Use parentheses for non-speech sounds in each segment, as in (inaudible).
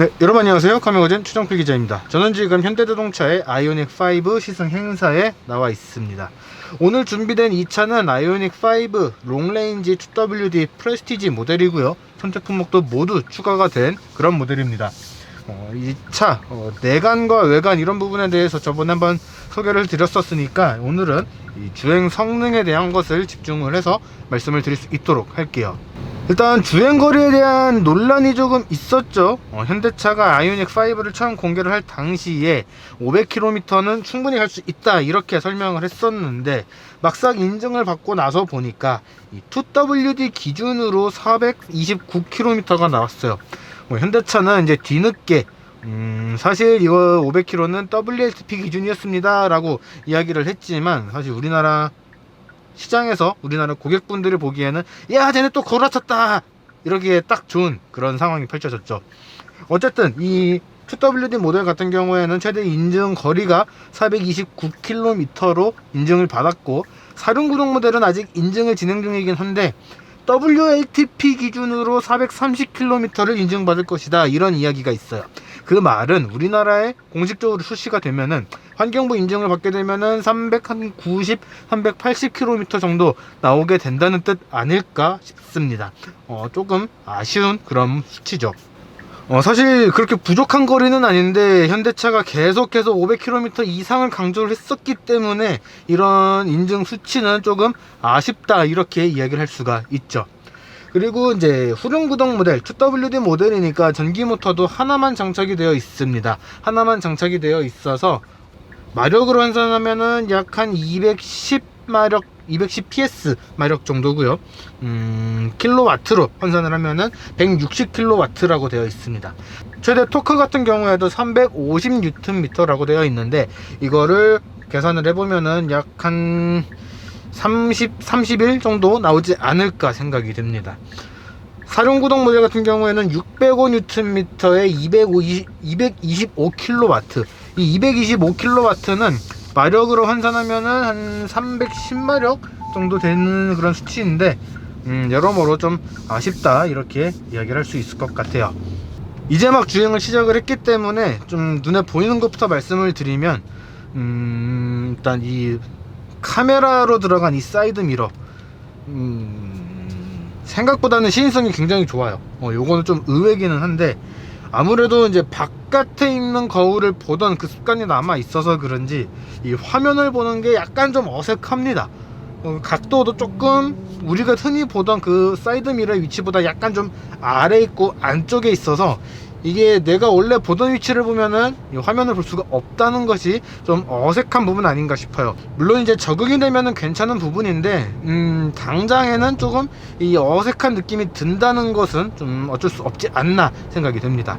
네, 여러분 안녕하세요. 카메오젠 추정필 기자입니다. 저는 지금 현대자동차의 아이오닉 5 시승 행사에 나와 있습니다. 오늘 준비된 이 차는 아이오닉 5 롱레인지 2WD 프레스티지 모델이고요. 선택 품목도 모두 추가가 된 그런 모델입니다. 어, 이차 어, 내관과 외관 이런 부분에 대해서 저번에 한번 소개를 드렸었으니까 오늘은 이 주행 성능에 대한 것을 집중을 해서 말씀을 드릴 수 있도록 할게요. 일단 주행 거리에 대한 논란이 조금 있었죠. 어, 현대차가 아이오닉 5를 처음 공개를 할 당시에 500km는 충분히 갈 수 있다 이렇게 설명을 했었는데 막상 인증을 받고 나서 보니까 이 2WD 기준으로 429km가 나왔어요. 뭐 현대차는 이제 뒤늦게 음, 사실 이거 500km는 WLTP 기준이었습니다 라고 이야기를 했지만 사실 우리나라 시장에서 우리나라 고객분들이 보기에는 야 쟤네 또 걸어쳤다! 이러기에 딱 좋은 그런 상황이 펼쳐졌죠. 어쨌든 이 2WD 모델 같은 경우에는 최대 인증 거리가 429km로 인증을 받았고 사륜구동 모델은 아직 인증을 진행 중이긴 한데 WLTP 기준으로 430km를 인증받을 것이다 이런 이야기가 있어요 그 말은 우리나라에 공식적으로 출시가 되면은 환경부 인증을 받게 되면은 390, 380km 정도 나오게 된다는 뜻 아닐까 싶습니다. 어, 조금 아쉬운 그런 수치죠. 어, 사실 그렇게 부족한 거리는 아닌데 현대차가 계속해서 500km 이상을 강조를 했었기 때문에 이런 인증 수치는 조금 아쉽다 이렇게 이야기를 할 수가 있죠. 그리고 이제 후륜구동 모델 2WD 모델이니까 전기 모터도 하나만 장착이 되어 있습니다. 하나만 장착이 되어 있어서 마력으로 환산하면은 약 한 210 마력 210 PS 마력 정도고요. 음, 킬로와트로 환산을 하면은 160 킬로와트라고 되어 있습니다. 최대 토크 같은 경우에도 350 뉴턴미터라고 되어 있는데 이거를 계산을 해보면은 약 한 30, 31 정도 나오지 않을까 생각이 됩니다. 사륜구동 모델 같은 경우에는 605Nm에 250, 225kW. 이 225kW는 마력으로 환산하면은 한 310마력 정도 되는 그런 수치인데, 음, 여러모로 좀 아쉽다. 이렇게 이야기를 할 수 있을 것 같아요. 이제 막 주행을 시작을 했기 때문에 좀 눈에 보이는 것부터 말씀을 드리면, 음, 일단 이 카메라로 들어간 이 사이드 미러 음, 생각보다는 시인성이 굉장히 좋아요 어, 요거는 좀 의외기는 한데 아무래도 이제 바깥에 있는 거울을 보던 그 습관이 남아 있어서 그런지 이 화면을 보는 게 약간 좀 어색합니다. 어, 각도도 조금 우리가 흔히 보던 그 사이드 미러의 위치보다 약간 좀 아래 있고 안쪽에 있어서 이게 내가 원래 보던 위치를 보면은 이 화면을 볼 수가 없다는 것이 좀 어색한 부분 아닌가 싶어요. 물론 이제 적응이 되면은 괜찮은 부분인데, 음, 당장에는 조금 이 어색한 느낌이 든다는 것은 좀 어쩔 수 없지 않나 생각이 됩니다.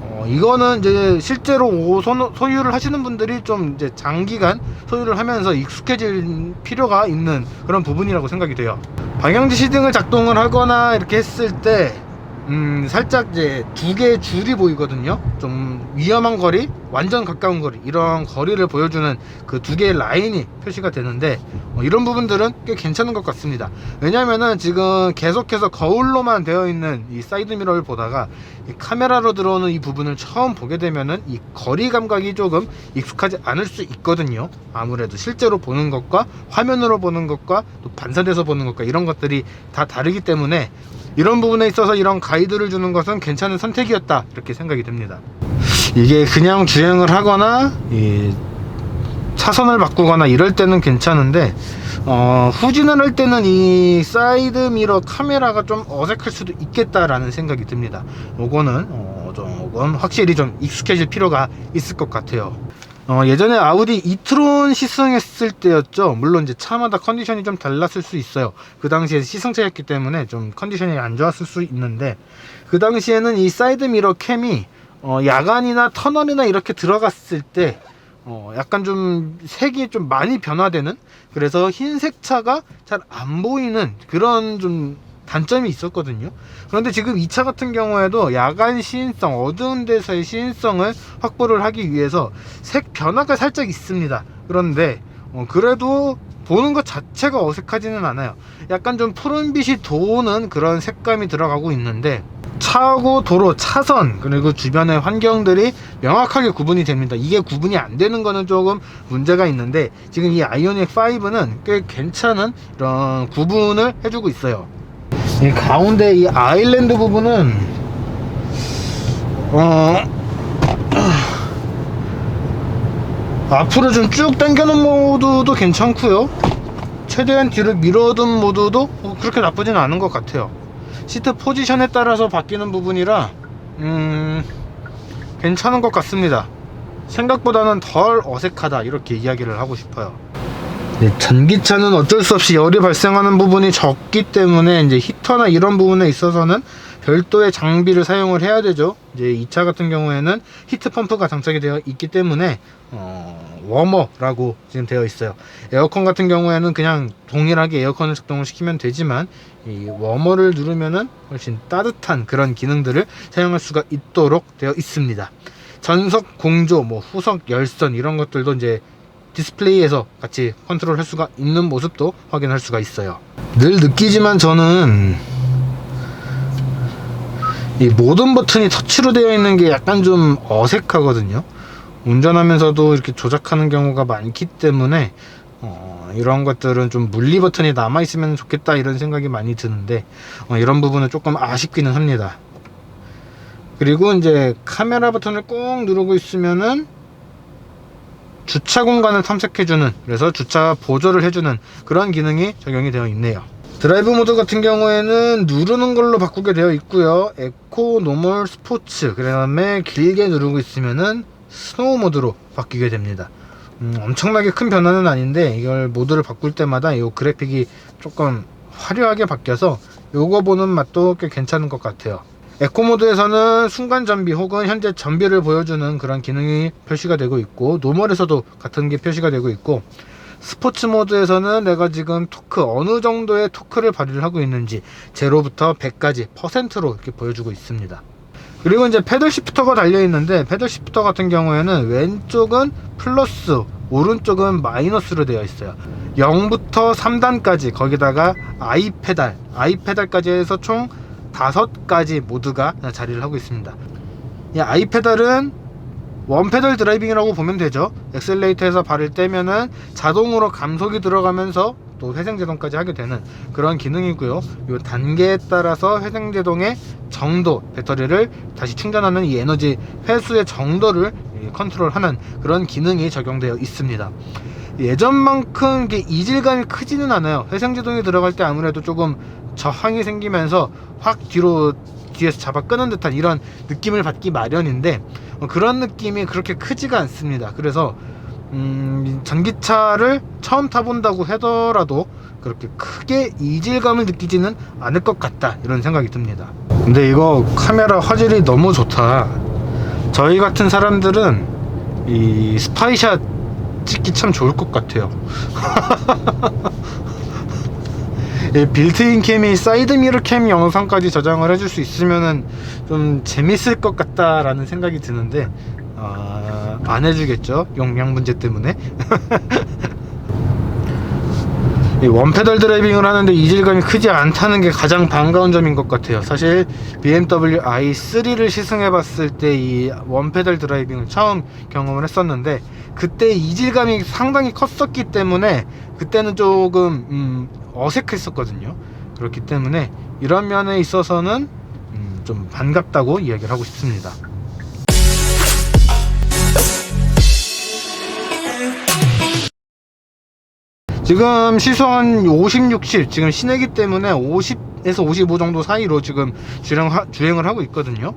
어, 이거는 이제 실제로 오- 소- 소유를 하시는 분들이 좀 이제 장기간 소유를 하면서 익숙해질 필요가 있는 그런 부분이라고 생각이 돼요. 방향지시 등을 작동을 하거나 이렇게 했을 때 음, 살짝 이제 두 개의 줄이 보이거든요. 좀 위험한 거리, 완전 가까운 거리, 이런 거리를 보여주는 그 두 개의 라인이 표시가 되는데, 어, 이런 부분들은 꽤 괜찮은 것 같습니다. 왜냐면은 지금 계속해서 거울로만 되어 있는 이 사이드 미러를 보다가 이 카메라로 들어오는 이 부분을 처음 보게 되면은 이 거리 감각이 조금 익숙하지 않을 수 있거든요. 아무래도 실제로 보는 것과 화면으로 보는 것과 또 반사돼서 보는 것과 이런 것들이 다 다르기 때문에 이런 부분에 있어서 이런 가이드를 주는 것은 괜찮은 선택이었다 이렇게 생각이 됩니다. 이게 그냥 주행을 하거나 이 차선을 바꾸거나 이럴 때는 괜찮은데 어, 후진을 할 때는 이 사이드 미러 카메라가 좀 어색할 수도 있겠다라는 생각이 듭니다. 요거는 어, 조금 확실히 좀 익숙해질 필요가 있을 것 같아요. 어, 예전에 아우디 이트론 시승했을 때였죠. 물론 이제 차마다 컨디션이 좀 달랐을 수 있어요. 그 당시에 시승차였기 때문에 좀 컨디션이 안 좋았을 수 있는데 그 당시에는 이 사이드 미러 캠이 어, 야간이나 터널이나 이렇게 들어갔을 때 어, 약간 좀 색이 좀 많이 변화되는 그래서 흰색 차가 잘 안 보이는 그런 좀 단점이 있었거든요. 그런데 지금 이 차 같은 경우에도 야간 시인성, 어두운 데서의 시인성을 확보를 하기 위해서 색 변화가 살짝 있습니다. 그런데 어, 그래도 보는 것 자체가 어색하지는 않아요. 약간 좀 푸른빛이 도는 그런 색감이 들어가고 있는데 차하고 도로 차선 그리고 주변의 환경들이 명확하게 구분이 됩니다. 이게 구분이 안 되는 거는 조금 문제가 있는데 지금 이 아이오닉 5는 꽤 괜찮은 이런 구분을 해주고 있어요. 이 가운데 이 아일랜드 부분은 어 앞으로 좀 쭉 당겨놓은 모드도 괜찮고요. 최대한 뒤를 밀어둔 모드도 뭐 그렇게 나쁘지는 않은 것 같아요. 시트 포지션에 따라서 바뀌는 부분이라 음 괜찮은 것 같습니다. 생각보다는 덜 어색하다 이렇게 이야기를 하고 싶어요 네, 전기차는 어쩔 수 없이 열이 발생하는 부분이 적기 때문에 이제 히터나 이런 부분에 있어서는 별도의 장비를 사용을 해야 되죠. 이제 이 차 같은 경우에는 히트 펌프가 장착이 되어 있기 때문에 어, 워머라고 지금 되어 있어요. 에어컨 같은 경우에는 그냥 동일하게 에어컨을 작동을 시키면 되지만 이 워머를 누르면은 훨씬 따뜻한 그런 기능들을 사용할 수가 있도록 되어 있습니다. 전석 공조, 뭐 후석 열선 이런 것들도 이제 디스플레이에서 같이 컨트롤 할 수가 있는 모습도 확인할 수가 있어요. 늘 느끼지만 저는 이 모든 버튼이 터치로 되어 있는 게 약간 좀 어색하거든요. 운전하면서도 이렇게 조작하는 경우가 많기 때문에 어, 이런 것들은 좀 물리 버튼이 남아 있으면 좋겠다 이런 생각이 많이 드는데 어, 이런 부분은 조금 아쉽기는 합니다. 그리고 이제 카메라 버튼을 꾹 누르고 있으면은 주차 공간을 탐색해주는 그래서 주차 보조를 해주는 그런 기능이 적용이 되어 있네요. 드라이브 모드 같은 경우에는 누르는 걸로 바꾸게 되어 있고요. 에코, 노멀, 스포츠 그 다음에 길게 누르고 있으면은 스노우 모드로 바뀌게 됩니다. 음, 엄청나게 큰 변화는 아닌데 이걸 모드를 바꿀 때마다 이 그래픽이 조금 화려하게 바뀌어서 요거 보는 맛도 꽤 괜찮은 것 같아요 에코 모드에서는 순간 전비 혹은 현재 전비를 보여주는 그런 기능이 표시가 되고 있고 노멀에서도 같은 게 표시가 되고 있고 스포츠 모드에서는 내가 지금 토크 어느 정도의 토크를 발휘를 하고 있는지 0부터 100까지 퍼센트로 이렇게 보여주고 있습니다. 그리고 이제 패들 시프터가 달려 있는데 패들 시프터 같은 경우에는 왼쪽은 플러스 오른쪽은 마이너스로 되어 있어요 0부터 3단까지 거기다가 I 페달 I 페달까지 해서 총 다섯 가지 모드가 자리를 하고 있습니다. 이 I 페달은 원 페달 드라이빙이라고 보면 되죠. 엑셀레이터에서 발을 떼면은 자동으로 감속이 들어가면서 또 회생제동까지 하게 되는 그런 기능이고요. 이 단계에 따라서 회생제동의 정도, 배터리를 다시 충전하는 이 에너지 회수의 정도를 컨트롤하는 그런 기능이 적용되어 있습니다. 예전만큼 이게 이질감이 크지는 않아요. 회생제동이 들어갈 때 아무래도 조금 저항이 생기면서 확 뒤로 뒤에서 잡아 끄는 듯한 이런 느낌을 받기 마련인데 어, 그런 느낌이 그렇게 크지가 않습니다. 그래서 음, 전기차를 처음 타본다고 하더라도 그렇게 크게 이질감을 느끼지는 않을 것 같다 이런 생각이 듭니다. 근데 이거 카메라 화질이 너무 좋다. 저희 같은 사람들은 이 스파이샷 찍기 참 좋을 것 같아요. 이 (laughs) 빌트인 캠이 사이드 미러 캠 영상까지 저장을 해줄 수 있으면은 좀 재밌을 것 같다라는 생각이 드는데 어, 안 해주겠죠 용량 문제 때문에 (laughs) 이 원페달 드라이빙을 하는데 이질감이 크지 않다는 게 가장 반가운 점인 것 같아요. 사실 BMW i3를 시승해 봤을 때 이 원페달 드라이빙을 처음 경험을 했었는데 그때 이질감이 상당히 컸었기 때문에 그때는 조금 음, 어색했었거든요. 그렇기 때문에 이런 면에 있어서는 음, 좀 반갑다고 이야기를 하고 싶습니다 지금 시선 50, 60 지금 시내기 때문에 50에서 55 정도 사이로 지금 주행 주행을 하고 있거든요.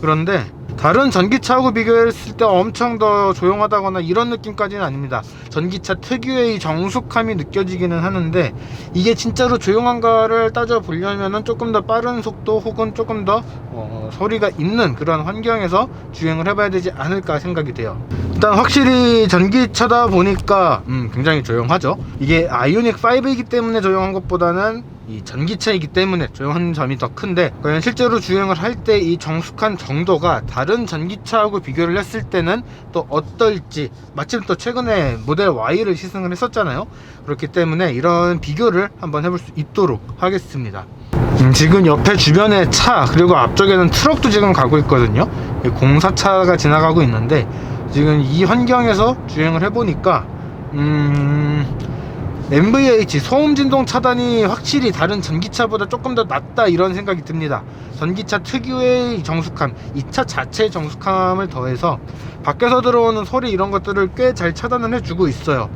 그런데 다른 전기차하고 비교했을 때 엄청 더 조용하다거나 이런 느낌까지는 아닙니다. 전기차 특유의 이 정숙함이 느껴지기는 하는데 이게 진짜로 조용한가를 따져 보려면은 조금 더 빠른 속도 혹은 조금 더 어, 소리가 있는 그런 환경에서 주행을 해봐야 되지 않을까 생각이 돼요. 일단 확실히 전기차다 보니까 음, 굉장히 조용하죠. 이게 아이오닉 5이기 때문에 조용한 것보다는 이 전기차이기 때문에 조용한 점이 더 큰데 과연 실제로 주행을 할 때 이 정숙한 정도가 다른 전기차하고 비교를 했을 때는 또 어떨지 마침 또 최근에 모델 Y를 시승을 했었잖아요. 그렇기 때문에 이런 비교를 한번 해볼 수 있도록 하겠습니다. 음, 지금 옆에 주변에 차 그리고 앞쪽에는 트럭도 지금 가고 있거든요. 이 공사차가 지나가고 있는데 지금 이 환경에서 주행을 해보니까 음 MVH 소음 진동 차단이 확실히 다른 전기차보다 조금 더 낫다 이런 생각이 듭니다 전기차 특유의 이 정숙함 이 차 자체의 정숙함을 더해서 밖에서 들어오는 소리 이런 것들을 꽤 잘 차단을 해주고 있어요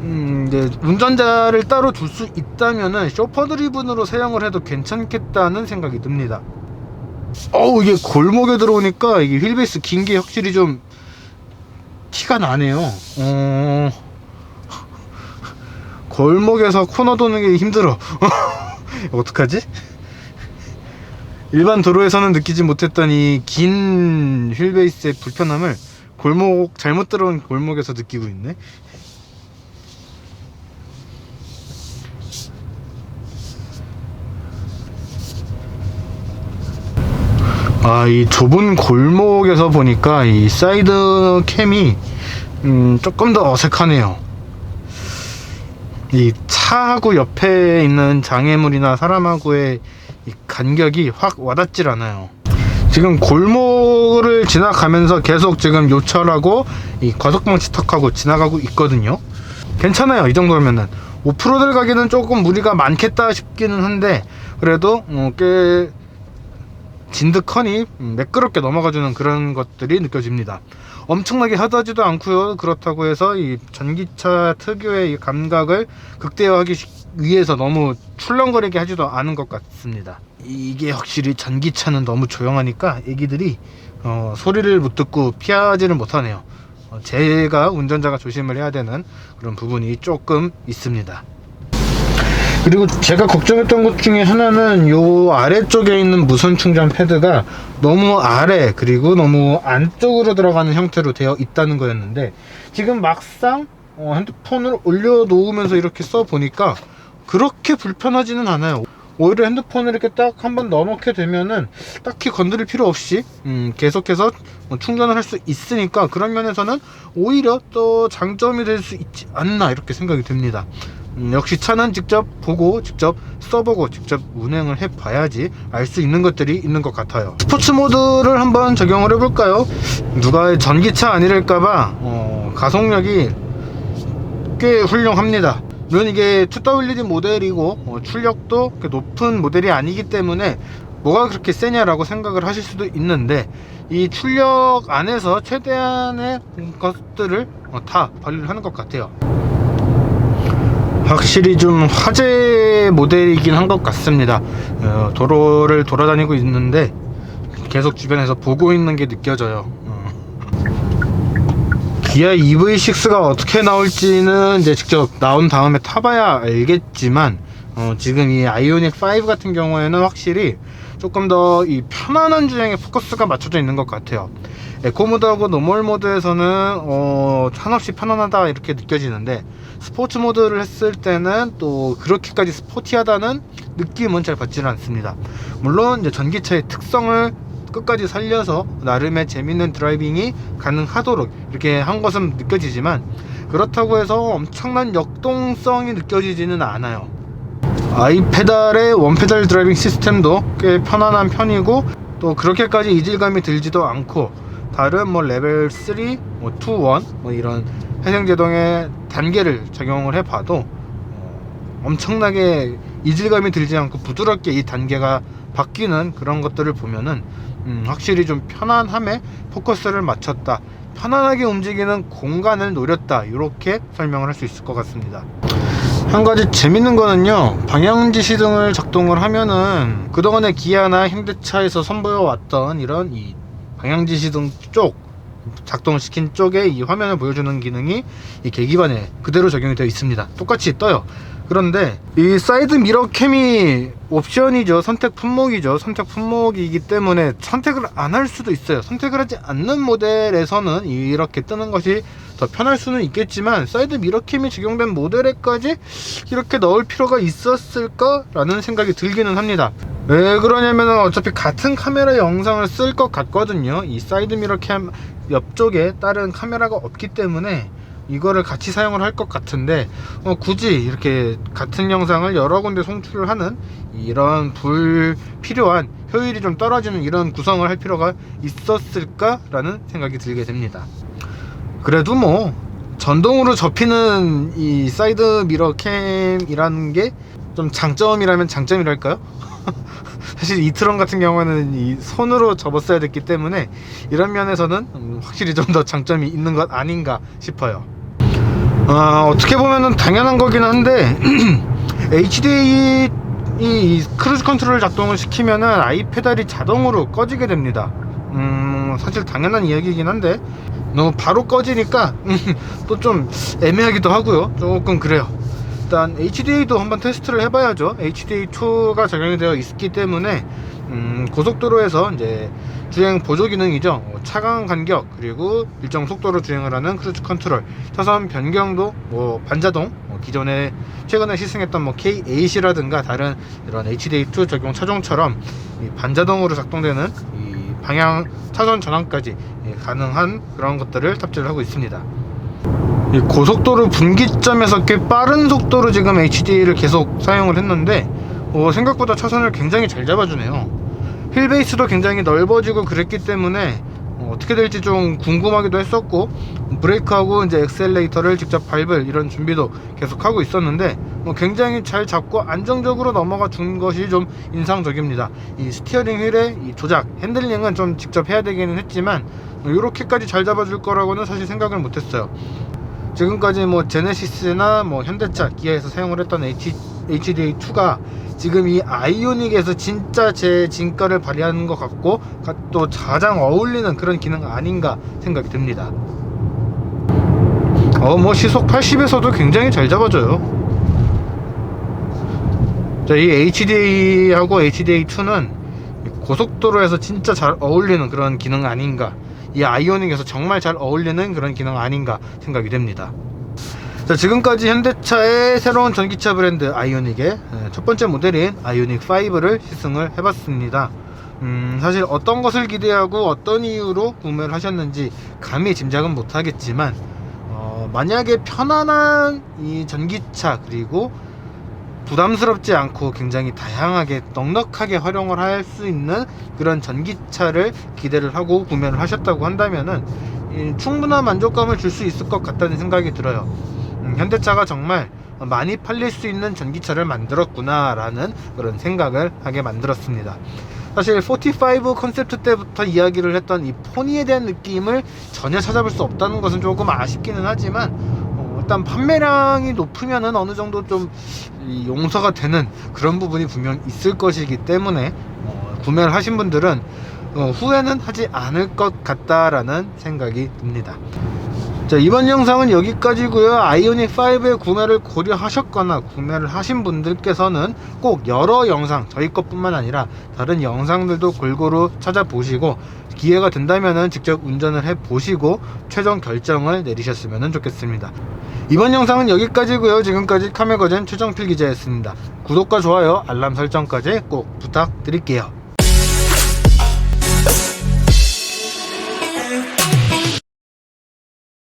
음, 이제 운전자를 따로 둘수 있다면은 쇼퍼 드리븐으로 사용을 해도 괜찮겠다는 생각이 듭니다. 어우 이게 골목에 들어오니까 이게 휠베이스 긴 게 확실히 좀 티가 나네요. 어... 골목에서 코너 도는 게 힘들어. (laughs) 어떡하지? 일반 도로에서는 느끼지 못했던 이 긴 휠베이스의 불편함을 골목 잘못 들어온 골목에서 느끼고 있네. 아, 이 좁은 골목에서 보니까 이 사이드 캠이 음, 조금 더 어색하네요. 이 차하고 옆에 있는 장애물이나 사람하고의 이 간격이 확 와닿질 않아요. 지금 골목을 지나가면서 계속 지금 요철하고 이 과속방지 턱하고 지나가고 있거든요. 괜찮아요. 이 정도면은 오프로드를 가기는 조금 무리가 많겠다 싶기는 한데 그래도 어, 꽤 진득하니 매끄럽게 넘어가주는 그런 것들이 느껴집니다. 엄청나게 하다지도 않고요. 그렇다고 해서 이 전기차 특유의 이 감각을 극대화하기 시- 위해서 너무 출렁거리게 하지도 않은 것 같습니다. 이게 확실히 전기차는 너무 조용하니까 애기들이 어, 소리를 못 듣고 피하지를 못하네요. 어, 제가 운전자가 조심을 해야 되는 그런 부분이 조금 있습니다. 그리고 제가 걱정했던 것 중에 하나는 요 아래쪽에 있는 무선 충전 패드가 너무 아래 그리고 너무 안쪽으로 들어가는 형태로 되어 있다는 거였는데 지금 막상 어, 핸드폰을 올려놓으면서 이렇게 써 보니까 그렇게 불편하지는 않아요. 오히려 핸드폰을 이렇게 딱 한번 넣어놓게 되면은 딱히 건드릴 필요 없이 음, 계속해서 뭐 충전을 할 수 있으니까 그런 면에서는 오히려 또 장점이 될 수 있지 않나 이렇게 생각이 듭니다. 음, 역시 차는 직접 보고 직접 써보고 직접 운행을 해봐야지 알 수 있는 것들이 있는 것 같아요. 스포츠 모드를 한번 적용을 해볼까요? 누가 전기차 아니랄까봐 어, 가속력이 꽤 훌륭합니다. 물론 이게 2WD 모델이고 어, 출력도 높은 모델이 아니기 때문에 뭐가 그렇게 세냐라고 생각을 하실 수도 있는데 이 출력 안에서 최대한의 것들을 어, 다 발휘를 하는 것 같아요 확실히 좀 화제 모델이긴 한 것 같습니다. 어, 도로를 돌아다니고 있는데 계속 주변에서 보고 있는 게 느껴져요. 어. 기아 EV6가 어떻게 나올지는 이제 직접 나온 다음에 타봐야 알겠지만 어, 지금 이 아이오닉 5 같은 경우에는 확실히 조금 더 이 편안한 주행에 포커스가 맞춰져 있는 것 같아요. 에코 모드하고 노멀 모드에서는 어, 한없이 편안하다 이렇게 느껴지는데 스포츠 모드를 했을 때는 또 그렇게까지 스포티하다는 느낌은 잘 받지는 않습니다. 물론 이제 전기차의 특성을 끝까지 살려서 나름의 재밌는 드라이빙이 가능하도록 이렇게 한 것은 느껴지지만 그렇다고 해서 엄청난 역동성이 느껴지지는 않아요. 아이페달의 원페달 드라이빙 시스템도 꽤 편안한 편이고 또 그렇게까지 이질감이 들지도 않고 다른 뭐 레벨 3, 뭐 2, 1, 뭐 이런 회생제동의 단계를 적용을 해봐도 어, 엄청나게 이질감이 들지 않고 부드럽게 이 단계가 바뀌는 그런 것들을 보면은 음, 확실히 좀 편안함에 포커스를 맞췄다. 편안하게 움직이는 공간을 노렸다. 이렇게 설명을 할 수 있을 것 같습니다. 한 가지 재밌는 거는요 방향 지 시등을 작동을 하면은 그동안의 기아나 현대차에서 선보여왔던 이런 이 방향지 시등 쪽 작동을 시킨 쪽에 이 화면을 보여주는 기능이 이 계기판에 그대로 적용이 되어 있습니다. 똑같이 떠요 그런데 이 사이드 미러 캠이 옵션이죠. 선택 품목이죠. 선택 품목이기 때문에 선택을 안 할 수도 있어요. 선택을 하지 않는 모델에서는 이렇게 뜨는 것이 더 편할 수는 있겠지만 사이드 미러 캠이 적용된 모델에까지 이렇게 넣을 필요가 있었을까 라는 생각이 들기는 합니다. 왜 그러냐면 어차피 같은 카메라 영상을 쓸 것 같거든요. 이 사이드 미러 캠 옆쪽에 다른 카메라가 없기 때문에 이거를 같이 사용을 할 것 같은데 어, 굳이 이렇게 같은 영상을 여러 군데 송출을 하는 이런 불필요한 효율이 좀 떨어지는 이런 구성을 할 필요가 있었을까라는 생각이 들게 됩니다. 그래도 뭐 전동으로 접히는 이 사이드 미러 캠이라는 게 좀 장점이라면 장점이랄까요? (laughs) 사실 이트론 같은 경우는 이 손으로 접었어야 됐기 때문에 이런 면에서는 음, 확실히 좀 더 장점이 있는 것 아닌가 싶어요. 아, 어떻게 보면은 당연한 거긴 한데 (clears throat) HDA 이 크루즈 컨트롤 작동을 시키면은 아이 페달이 자동으로 꺼지게 됩니다. 음, 사실 당연한 이야기이긴 한데 너무 바로 꺼지니까 (laughs) 또 좀 애매하기도 하고요. 조금 그래요. 일단 HDA도 한번 테스트를 해봐야죠. HDA2가 적용이 되어 있기 때문에 음, 고속도로에서 이제 주행 보조 기능이죠. 뭐 차간 간격 그리고 일정 속도로 주행을 하는 크루즈 컨트롤, 차선 변경도 뭐 반자동, 뭐 기존에 최근에 시승했던 뭐 K8이라든가 다른 이런 HDA2 적용 차종처럼 이 반자동으로 작동되는 이 방향 차선 전환까지 예, 가능한 그런 것들을 탑재를 하고 있습니다. 이 고속도로 분기점에서 꽤 빠른 속도로 지금 HD를 계속 사용을 했는데 어, 생각보다 차선을 굉장히 잘 잡아주네요. 휠 베이스도 굉장히 넓어지고 그랬기 때문에 어, 떻게 될지 좀 궁금하기도 했었고 브레이크하고 이제 엑셀레이터를 직접 밟을 이런 준비도 계속 하고 있었는데 뭐 굉장히 잘 잡고 안정적으로 넘어가 준 것이 좀 인상적입니다. 이 스티어링 휠의 이 조작 핸들링은 좀 직접 해야 되기는 했지만 이렇게까지 잘 잡아줄 거라고는 사실 생각을 못했어요. 지금까지 뭐 제네시스나 뭐 현대차, 기아에서 사용을 했던 H, HDA2가 지금 이 아이오닉에서 진짜 제 진가를 발휘하는 것 같고 가- 또 가장 어울리는 그런 기능 아닌가 생각이 듭니다. 어 뭐 시속 80에서도 굉장히 잘 잡아줘요. 자, 이 HDA하고 HDA2는 고속도로에서 진짜 잘 어울리는 그런 기능 아닌가. 이 아이오닉에서 정말 잘 어울리는 그런 기능 아닌가 생각이 됩니다. 자, 지금까지 현대차의 새로운 전기차 브랜드 아이오닉의 에, 첫 번째 모델인 아이오닉 5를 시승을 해봤습니다. 음, 사실 어떤 것을 기대하고 어떤 이유로 구매를 하셨는지 감히 짐작은 못하겠지만 어, 만약에 편안한 이 전기차 그리고 부담스럽지 않고 굉장히 다양하게 넉넉하게 활용을 할 수 있는 그런 전기차를 기대를 하고 구매를 하셨다고 한다면은 이 충분한 만족감을 줄 수 있을 것 같다는 생각이 들어요. 음, 현대차가 정말 많이 팔릴 수 있는 전기차를 만들었구나라는 그런 생각을 하게 만들었습니다. 사실 45 컨셉트 때부터 이야기를 했던 이 포니에 대한 느낌을 전혀 찾아볼 수 없다는 것은 조금 아쉽기는 하지만 어, 일단 판매량이 높으면은 어느 정도 좀이 용서가 되는 그런 부분이 분명 있을 것이기 때문에 어, 구매를 하신 분들은 어, 후회는 하지 않을 것 같다라는 생각이 듭니다. 자 이번 영상은 여기까지고요 아이오닉 5의 구매를 고려하셨거나 구매를 하신 분들께서는 꼭 여러 영상 저희 것뿐만 아니라 다른 영상들도 골고루 찾아보시고 기회가 된다면 직접 운전을 해 보시고 최종 결정을 내리셨으면 좋겠습니다. 이번 영상은 여기까지고요. 지금까지 카메거젠 최정필 기자였습니다. 구독과 좋아요 알람 설정까지 꼭 부탁드릴게요